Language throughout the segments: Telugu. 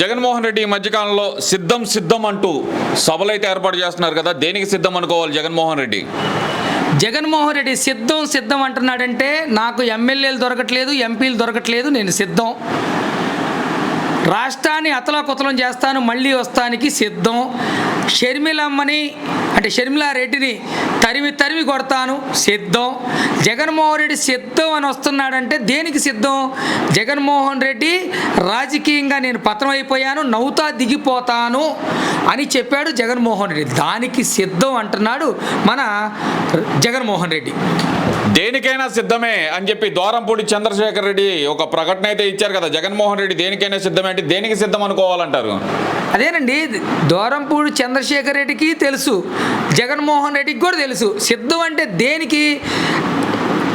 జగన్మోహన్ రెడ్డి ఈ మధ్యకాలంలో సిద్ధం సిద్ధం అంటూ సభలైతే ఏర్పాటు చేస్తున్నారు కదా దేనికి సిద్ధం అనుకోవాలి జగన్మోహన్ రెడ్డి? జగన్మోహన్ రెడ్డి సిద్ధం సిద్ధం అంటున్నాడంటే నాకు ఎమ్మెల్యేలు దొరకట్లేదు ఎంపీలు దొరకట్లేదు నేను సిద్ధం. రాష్ట్రాన్ని అతలాకుతలం చేస్తాను మళ్ళీ వస్తానికి సిద్ధం. షర్మిలమ్మని అంటే షర్మిలారెడ్డిని తరిమి తరిమి కొడతాను సిద్ధం. జగన్మోహన్ రెడ్డి సిద్ధం అని వస్తున్నాడంటే దేనికి సిద్ధం? జగన్మోహన్ రెడ్డి రాజకీయంగా నేను పతనం అయిపోయాను నవ్వుతా దిగిపోతాను అని చెప్పాడు జగన్మోహన్ రెడ్డి. దానికి సిద్ధం అంటున్నాడు మన జగన్మోహన్ రెడ్డి. దేనికైనా సిద్ధమే అని చెప్పి ద్వారంపూడి చంద్రశేఖర్ రెడ్డి ఒక ప్రకటన అయితే ఇచ్చారు కదా. జగన్మోహన్ రెడ్డి దేనికైనా సిద్ధమే అంటే దేనికి సిద్ధం అనుకోవాలంటారు? అదేనండి దూరంపూడి చంద్రశేఖర్ రెడ్డికి తెలుసు జగన్మోహన్ రెడ్డికి కూడా తెలుసు. సిద్ధం అంటే దేనికి?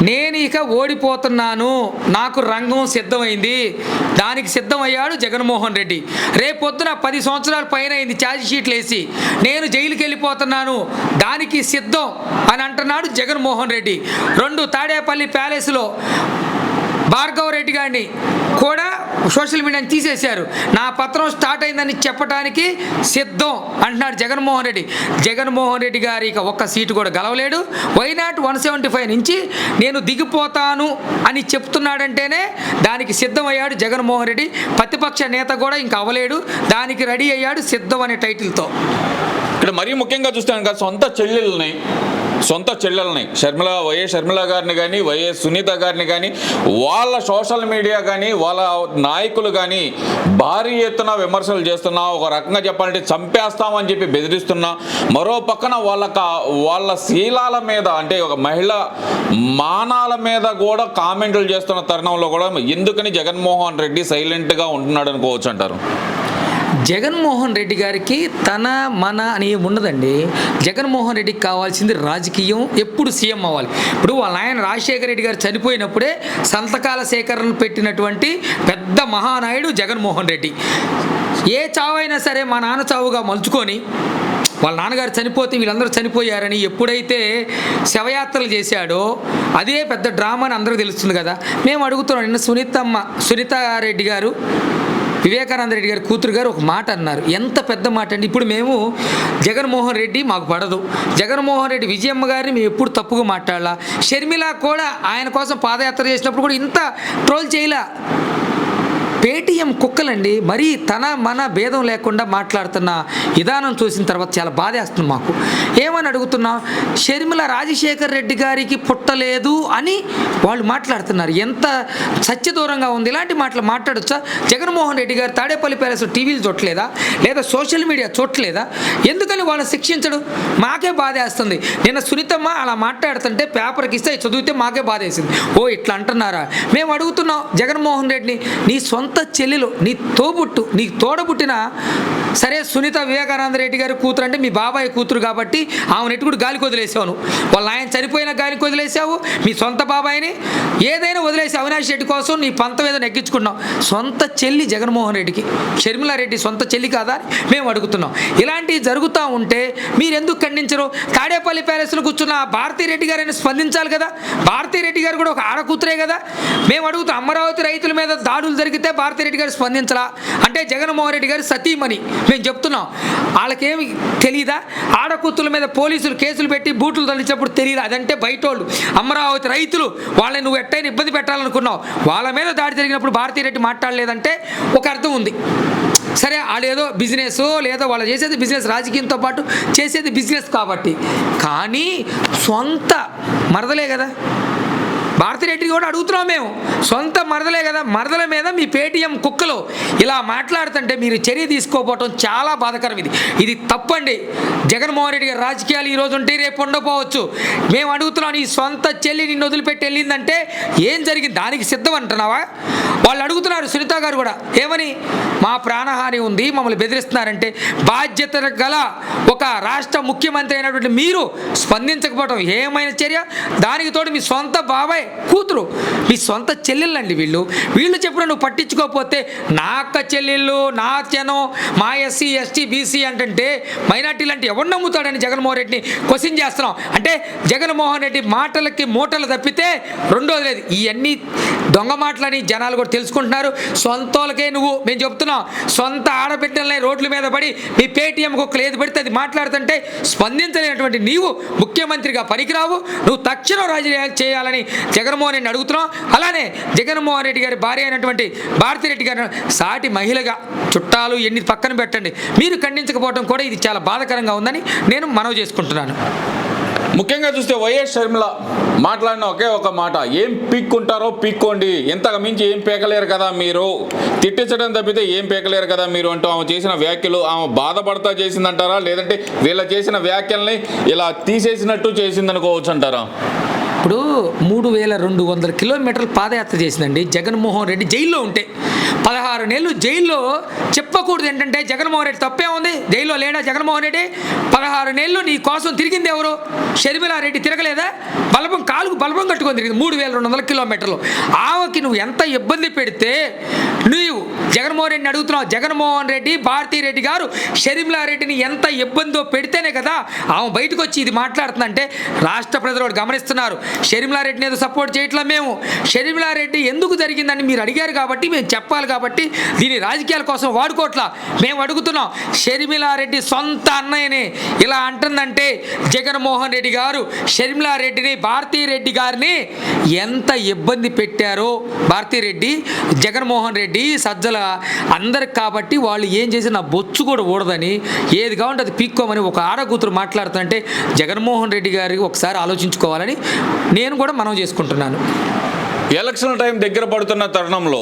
నేను ఇక ఓడిపోతున్నాను. నాకు రంగం సిద్ధమైంది. దానికి సిద్ధమయ్యాడు జగన్మోహన్ రెడ్డి. రేపొద్దున పది సంవత్సరాల పైన అయింది ఛార్జ్ షీట్లు వేసి. నేను జైలుకి వెళ్ళిపోతున్నాను. దానికి సిద్ధం అని అంటున్నాడు జగన్మోహన్ రెడ్డి. రెండు తాడేపల్లి ప్యాలెస్లో భార్గవ్ రెడ్డి గారిని కూడా సోషల్ మీడియాని తీసేశారు. నా పత్రం స్టార్ట్ అయిందని చెప్పడానికి సిద్ధం అంటున్నాడు జగన్మోహన్ రెడ్డి. జగన్మోహన్ రెడ్డి గారి ఇక ఒక్క సీటు కూడా గెలవలేడు. Why not one seventy five నుంచి నేను దిగిపోతాను అని చెప్తున్నాడంటేనే దానికి సిద్ధమయ్యాడు జగన్మోహన్ రెడ్డి. ప్రతిపక్ష నేత కూడా ఇంకా అవ్వలేడు. దానికి రెడీ అయ్యాడు సిద్ధం అనే టైటిల్తో. ఇక్కడ మరీ ముఖ్యంగా చూస్తాను కదా సొంత చెల్లెల్ని సొంత చెల్లెలని షర్మిల వైఎస్ షర్మిల గారిని కానీ వైఎస్ సునీత గారిని కానీ వాళ్ళ సోషల్ మీడియా కానీ వాళ్ళ నాయకులు కానీ భారీ ఎత్తున విమర్శలు చేస్తున్నా ఒక రకంగా చెప్పాలంటే చంపేస్తామని చెప్పి బెదిరిస్తున్నా మరో పక్కన వాళ్ళ కా- వాళ్ళ శీలాల మీద అంటే ఒక మహిళ మానాల మీద కూడా కామెంట్లు చేస్తున్న తరుణంలో కూడా ఎందుకని జగన్మోహన్ రెడ్డి సైలెంట్గా ఉంటున్నాడు అనుకోవచ్చు అంటారు? జగన్మోహన్ రెడ్డి గారికి తన మన అని ఏమి ఉండదండి. జగన్మోహన్ రెడ్డికి కావాల్సింది రాజకీయం ఎప్పుడు సీఎం అవ్వాలి. ఇప్పుడు వాళ్ళ ఆయన రాజశేఖర రెడ్డి గారు చనిపోయినప్పుడే సంతకాల సేకరణ పెట్టినటువంటి పెద్ద మహానాయుడు జగన్మోహన్ రెడ్డి. ఏ చావైనా సరే మా నాన్న చావుగా మలుచుకొని వాళ్ళ నాన్నగారు చనిపోతే వీళ్ళందరూ చనిపోయారని ఎప్పుడైతే శవయాత్రలు చేశాడో అదే పెద్ద డ్రామా అని అందరికీ తెలుస్తుంది కదా. మేము అడుగుతున్నాం నిన్న సునీతమ్మ సునీత రెడ్డి గారు వివేకానంద రెడ్డి గారి కూతురు గారు ఒక మాట అన్నారు. ఎంత పెద్ద మాట అండి? ఇప్పుడు మేము జగన్మోహన్ రెడ్డి మాకు పడదు. జగన్మోహన్ రెడ్డి విజయమ్మ గారిని మేము ఎప్పుడు తప్పుగా మాట్లాడాలా. షర్మిల కూడా ఆయన కోసం పాదయాత్ర చేసినప్పుడు కూడా ఇంత ట్రోల్ చేయలే. పేటీఎం కుక్కలండి మరీ తన మన భేదం లేకుండా మాట్లాడుతున్న విధానం చూసిన తర్వాత చాలా బాధేస్తుంది మాకు. ఏమని అడుగుతున్నా షర్మిల రాజశేఖర్ రెడ్డి గారికి పుట్టలేదు అని వాళ్ళు మాట్లాడుతున్నారు. ఎంత సత్యదూరంగా ఉంది? ఇలాంటి మాటలు మాట్లాడొచ్చా? జగన్మోహన్ రెడ్డి గారు తాడేపల్లి ప్యాలెస్ టీవీలు చూడలేదా లేదా సోషల్ మీడియా చూడలేదా ఎందుకని వాళ్ళని శిక్షించడు? మాకే బాధేస్తుంది. నిన్న సునీతమ్మ అలా మాట్లాడుతుంటే పేపర్కి ఇస్తే చదివితే మాకే బాధేసింది. ఓ ఇట్లా అంటున్నారా? మేము అడుగుతున్నాం జగన్మోహన్ రెడ్డిని నీ సొంత చెల్లెలు నీ తోబుట్టు నీ తోడబుట్టిన సరే సునీత వివేకానంద రెడ్డి గారి కూతురు అంటే మీ బాబాయ్ కూతురు కాబట్టి ఆమెను ఎట్టుకుడు గాలికి వదిలేసావు వాళ్ళ ఆయన చనిపోయిన గాలికి వదిలేసావు మీ సొంత బాబాయిని ఏదైనా వదిలేసి అవినాష్ రెడ్డి కోసం నీ పంతం ఏదో నెగ్గించుకున్నాం సొంత చెల్లి జగన్మోహన్ రెడ్డికి షర్మిలారెడ్డి సొంత చెల్లి కాదా మేము అడుగుతున్నాం. ఇలాంటివి జరుగుతూ ఉంటే మీరు ఎందుకు ఖండించరు? తాడేపల్లి ప్యాలెస్లో కూర్చున్న భారతీ రెడ్డి గారిని స్పందించాలి కదా? భారతీ రెడ్డి గారు కూడా ఒక ఆడకూతురే కదా? మేము అడుగుతాం అమరావతి రైతుల మీద దాడులు జరిగితే భారతీ రెడ్డి గారు స్పందించలా? అంటే జగన్మోహన్ రెడ్డి గారు సతీమణి. మేము చెప్తున్నాం. వాళ్ళకేమి తెలియదా ఆడకూతుల మీద పోలీసులు కేసులు పెట్టి బూట్లు తలిచినప్పుడు తెలియదు అదంటే బయట వాళ్ళు అమరావతి రైతులు వాళ్ళని నువ్వు ఎట్టయినా ఇబ్బంది పెట్టాలనుకున్నావు. వాళ్ళ మీద దాడి జరిగినప్పుడు భారతీ రెడ్డి మాట్లాడలేదంటే ఒక అర్థం ఉంది. సరే వాళ్ళు ఏదో బిజినెస్ లేదో వాళ్ళు చేసేది బిజినెస్ రాజకీయంతో పాటు చేసేది బిజినెస్ కాబట్టి. కానీ సొంత మరదలే కదా. భారతిరెడ్డి కూడా అడుగుతున్నాం మేము. సొంత మరదలే కదా మరదల మీద మీ పేటీఎం కుక్కలు ఇలా మాట్లాడుతుంటే మీరు చర్య తీసుకోకపోవటం చాలా బాధకరం ఇది. ఇది తప్పండి. జగన్మోహన్ రెడ్డి గారి రాజకీయాలు ఈరోజు ఉంటే రేపు ఉండకపోవచ్చు. మేము అడుగుతున్నాం నీ సొంత చెల్లి నిన్ను వదిలిపెట్టి వెళ్ళిందంటే ఏం జరిగింది? దానికి సిద్ధం అంటున్నావా? వాళ్ళు అడుగుతున్నారు సునీత గారు కూడా ఏమని? మా ప్రాణహాని ఉంది మమ్మల్ని బెదిరిస్తున్నారంటే బాధ్యత గల ఒక రాష్ట్ర ముఖ్యమంత్రి అయినటువంటి మీరు స్పందించకపోవడం ఏమైనా చర్య? దానికి తోడు మీ సొంత బాబాయ్ కూతురు మీ సొంత చెల్లెళ్ళండి వీళ్ళు. వీళ్ళు చెప్పిన నువ్వు పట్టించుకోకపోతే నా అక్క చెల్లెళ్ళు నా జనం మా ఎస్సీ ఎస్టీ బీసీ అంటే మైనార్టీలు అంటే ఎవరు నమ్ముతాడని జగన్మోహన్ రెడ్డిని క్వశ్చన్ చేస్తున్నాం. అంటే జగన్మోహన్ రెడ్డి మాటలకి మూటలు తప్పితే రెండోది లేదు. ఇవన్నీ దొంగ మాటలని జనాలు కూడా తెలుసుకుంటున్నారు. సొంతోళ్ళకే నువ్వు మేము చెప్తున్నాం సొంత ఆడబిడ్డలనే రోడ్ల మీద పడి మీ పేటీఎం కుక్కలు ఏది పడితే అది మాట్లాడుతుంటే స్పందించలేనటువంటి నీవు ముఖ్యమంత్రిగా పనికిరావు. నువ్వు తక్షణం రాజీనామా చేయాలని జగన్మోహన్ రెడ్డి అడుగుతున్నాం అలానే జగన్మోహన్ రెడ్డి గారి భార్య అయినటువంటి భారతిరెడ్డి గారి సాటి మహిళగా చుట్టాలు ఎన్ని పక్కన పెట్టండి. మీరు ఖండించకపోవడం కూడా ఇది చాలా బాధాకరంగా ఉందని నేను మనవి చేసుకుంటున్నాను. ముఖ్యంగా చూస్తే వైఎస్ షర్మిల మాట్లాడిన ఒకే ఒక మాట ఏం పీక్కుంటారో పీక్కోండి. ఇంతకు మించి ఏం పీకలేరు కదా మీరు? తిట్టించడం తప్పితే ఏం పీకలేరు కదా మీరు అంటూ ఆమె చేసిన వ్యాఖ్యలు ఆమె బాధపడతా చేసిందంటారా? లేదంటే వీళ్ళ చేసిన వ్యాఖ్యల్ని ఇలా తీసేసినట్టు చేసిందనుకోవచ్చు అంటారా ఇప్పుడు మూడు వేల రెండు వందల కిలోమీటర్లు పాదయాత్ర చేసిందండి జగన్మోహన్ రెడ్డి జైల్లో ఉంటే. పదహారు నెలలు జైల్లో చెప్పకూడదు ఏంటంటే జగన్మోహన్ రెడ్డి తప్పే ఉంది. జైల్లో లేడా జగన్మోహన్ రెడ్డి? పదహారు నెలలు నీ కోసం తిరిగింది ఎవరు? షర్మిలారెడ్డి తిరగలేదా? బలపం కాలుకు బలపం కట్టుకొని తిరిగింది. మూడు వేల రెండు వందల కిలోమీటర్లు. ఆమెకి నువ్వు ఎంత ఇబ్బంది పెడితే నువ్వు జగన్మోహన్ రెడ్డిని అడుగుతున్నావు. జగన్మోహన్ రెడ్డి భారతీ రెడ్డి గారు షర్మిలారెడ్డిని ఎంత ఇబ్బందో పెడితేనే కదా ఆమె బయటకు వచ్చి ఇది మాట్లాడుతుందంటే రాష్ట్ర ప్రజలు గమనిస్తున్నారు. షర్మిలారెడ్డిని ఏదో సపోర్ట్ చేయట్లా మేము. షర్మిలారెడ్డి ఎందుకు జరిగిందని మీరు అడిగారు కాబట్టి మేము చెప్పాలి కాబట్టి దీని రాజకీయాల కోసం వాడుకోవట్లా మేము అడుగుతున్నాం షర్మిలారెడ్డి సొంత అన్నయ్యని. ఇలా అంటుందంటే జగన్మోహన్ రెడ్డి గారు షర్మిలారెడ్డిని భారతీ రెడ్డి గారిని ఎంత ఇబ్బంది పెట్టారో భారతీ రెడ్డి జగన్మోహన్ రెడ్డి సజ్జల అందరికి కాబట్టి వాళ్ళు ఏం చేసి నా బొచ్చు కూడా ఊడదని ఏది కావాలంటే అది పీక్కోమని ఒక ఆడకూతురు మాట్లాడుతుంటే జగన్మోహన్ రెడ్డి గారికి ఒకసారి ఆలోచించుకోవాలని నేను కూడా మనం చేసుకుంటున్నాను. ఎలక్షన్ టైం దగ్గర పడుతున్న తరుణంలో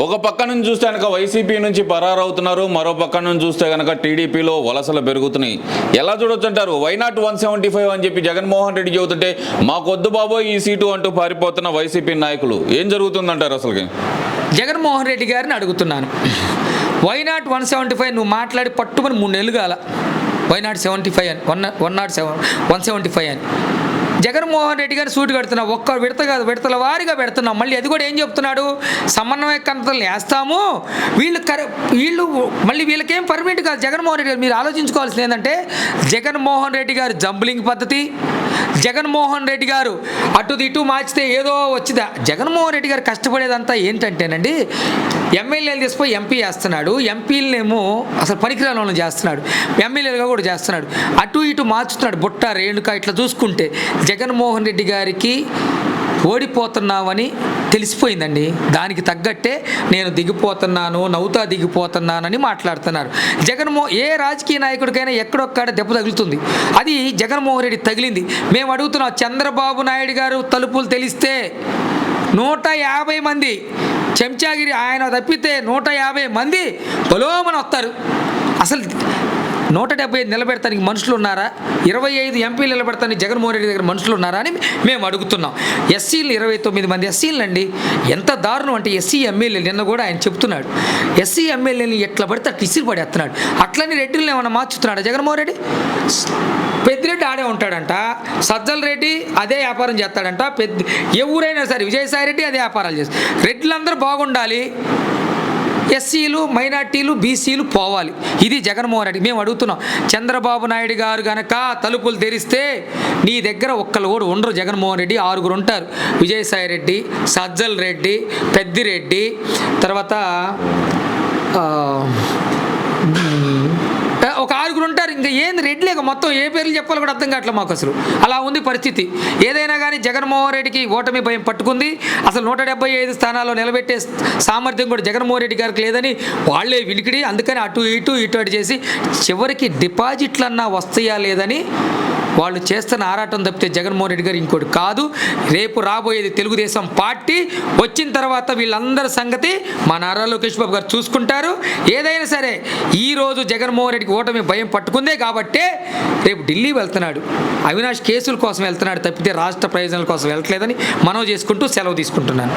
ఒక పక్క నుంచి చూస్తే కనుక వైసీపీ నుంచి పరారవుతున్నారు మరో పక్క నుంచి చూస్తే కనుక టీడీపీలో వలసలు పెరుగుతున్నాయి. ఎలా చూడొచ్చు అంటారు వైనాట్ వన్ సెవెంటీ ఫైవ్ అని చెప్పి జగన్మోహన్ రెడ్డి చెబుతుంటే మాకొద్దు బాబోయ్ ఈ సీటు అంటూ పారిపోతున్న వైసీపీ నాయకులు. ఏం జరుగుతుందంటారు అసలుకి? జగన్మోహన్ రెడ్డి గారిని అడుగుతున్నాను. Why not one seventy five నువ్వు మాట్లాడి పట్టుమని మూడు నెలలు కాల. వై నాట్ సెవెంటీ ఫైవ్ అని? One one not seven one seventy five అని. జగన్మోహన్ రెడ్డి గారిని సూటు కడుతున్నావు. ఒక్క విడత కాదు విడతల వారిగా పెడుతున్నాం మళ్ళీ అది కూడా ఏం చెప్తున్నాడు? సమన్వయ కంతలు వేస్తాము వీళ్ళు వీళ్ళు మళ్ళీ వీళ్ళకేం పర్మిట్ కాదు. జగన్మోహన్ రెడ్డి గారు మీరు ఆలోచించుకోవాల్సింది ఏంటంటే జగన్మోహన్ రెడ్డి గారు జంబ్లింగ్ పద్ధతి జగన్మోహన్ రెడ్డి గారు అటు ఇటు మార్చితే ఏదో వచ్చిందా? జగన్మోహన్ రెడ్డి గారు కష్టపడేదంతా ఏంటంటేనండి ఎమ్మెల్యేలు తీసుకుపోయి ఎంపీ చేస్తున్నాడు. ఎంపీలనేమో అసలు పనికిరాని వాళ్ళని చేస్తున్నాడు. ఎమ్మెల్యేలుగా కూడా చేస్తున్నాడు. అటు ఇటు మార్చుతున్నాడు. బుట్ట రేణుక ఇట్లా చూసుకుంటే జగన్మోహన్ రెడ్డి గారికి ఓడిపోతున్నామని తెలిసిపోయిందండి. దానికి తగ్గట్టే నేను దిగిపోతున్నాను నవ్వుతా దిగిపోతున్నానని మాట్లాడుతున్నారు. జగన్మో ఏ రాజకీయ నాయకుడికైనా ఎక్కడొక్కడ దెబ్బ తగులుతుంది. అది జగన్మోహన్ రెడ్డి తగిలింది. మేము అడుగుతున్నాం చంద్రబాబు నాయుడు గారు తలుపులు తెలిస్తే నూట యాభై మంది చెంచాగిరి ఆయన తప్పితే నూట యాభై మంది బలోమని వస్తారు అసలు నూట డెబ్బై ఐదు నిలబెడతానికి మనుషులు ఉన్నారా? ఇరవై ఐదు ఎంపీలు నిలబెడతానికి జగన్మోహన్ రెడ్డి దగ్గర మనుషులు ఉన్నారా అని మేము అడుగుతున్నాం. ఎస్సీలు ఇరవై తొమ్మిది మంది ఎస్సీలు అండి ఎంత దారుణం అంటే ఎస్సీ ఎమ్మెల్యేలు నిన్న కూడా ఆయన చెప్తున్నాడు. ఎస్సీ ఎమ్మెల్యేని ఎట్లా పడితే అట్లా ఇసిరి పడేస్తున్నాడు. అట్లని రెడ్డిని ఏమైనా మార్చుతున్నాడా జగన్మోహన్ రెడ్డి? పెద్దిరెడ్డి ఆడే ఉంటాడంట. సజ్జల రెడ్డి అదే వ్యాపారం చేస్తాడంట. పెద్ద ఎవరైనా సరే విజయసాయి రెడ్డి అదే వ్యాపారాలు చేస్తారు రెడ్లందరూ బాగుండాలి. ఎస్సీలు మైనార్టీలు బీసీలు పోవాలి. ఇది జగన్మోహన్ రెడ్డి. మేము అడుగుతున్నాం చంద్రబాబు నాయుడు గారు గనక తలుపులు తెరిస్తే నీ దగ్గర ఒక్కరు కూడా ఉండరు జగన్మోహన్ రెడ్డి. ఆరుగురు ఉంటారు. విజయసాయి రెడ్డి సజ్జల్ రెడ్డి పెద్దిరెడ్డి తర్వాత ఆ, ఒక ఆరుగురు ఉంటారు ఇంకా ఏంది రెడ్డి లేక మొత్తం ఏ పేర్లు చెప్పాలో కూడా అర్థం కావట్లేదు మాకు అసలు. అలా ఉంది పరిస్థితి. ఏదైనా కానీ జగన్మోహన్ రెడ్డికి ఓటమి భయం పట్టుకుంది. అసలు నూట డెబ్బై ఐదు స్థానాల్లో నిలబెట్టే సామర్థ్యం కూడా జగన్మోహన్ రెడ్డి గారికి లేదని వాళ్ళే వినికిడి. అందుకని అటు ఇటు ఇటు అటు చేసి చివరికి డిపాజిట్లన్నా వస్తాయా లేదని వాళ్ళు చేస్తున్న ఆరాటం తప్పితే జగన్మోహన్ రెడ్డి గారు ఇంకోటి కాదు. రేపు రాబోయేది తెలుగుదేశం పార్టీ. వచ్చిన తర్వాత వీళ్ళందరి సంగతి మా నారా లోకేష్ బాబు గారు చూసుకుంటారు. ఏదైనా సరే ఈ రోజు జగన్మోహన్ రెడ్డికి ఓటమి భయం పట్టుకుందే కాబట్టే రేపు ఢిల్లీ వెళ్తున్నాడు. అవినాష్ కేసుల కోసం వెళ్తున్నాడు తప్పితే రాష్ట్ర ప్రయోజనాల కోసం వెళ్ళట్లేదని మనవి చేసుకుంటూ సెలవు తీసుకుంటున్నాను.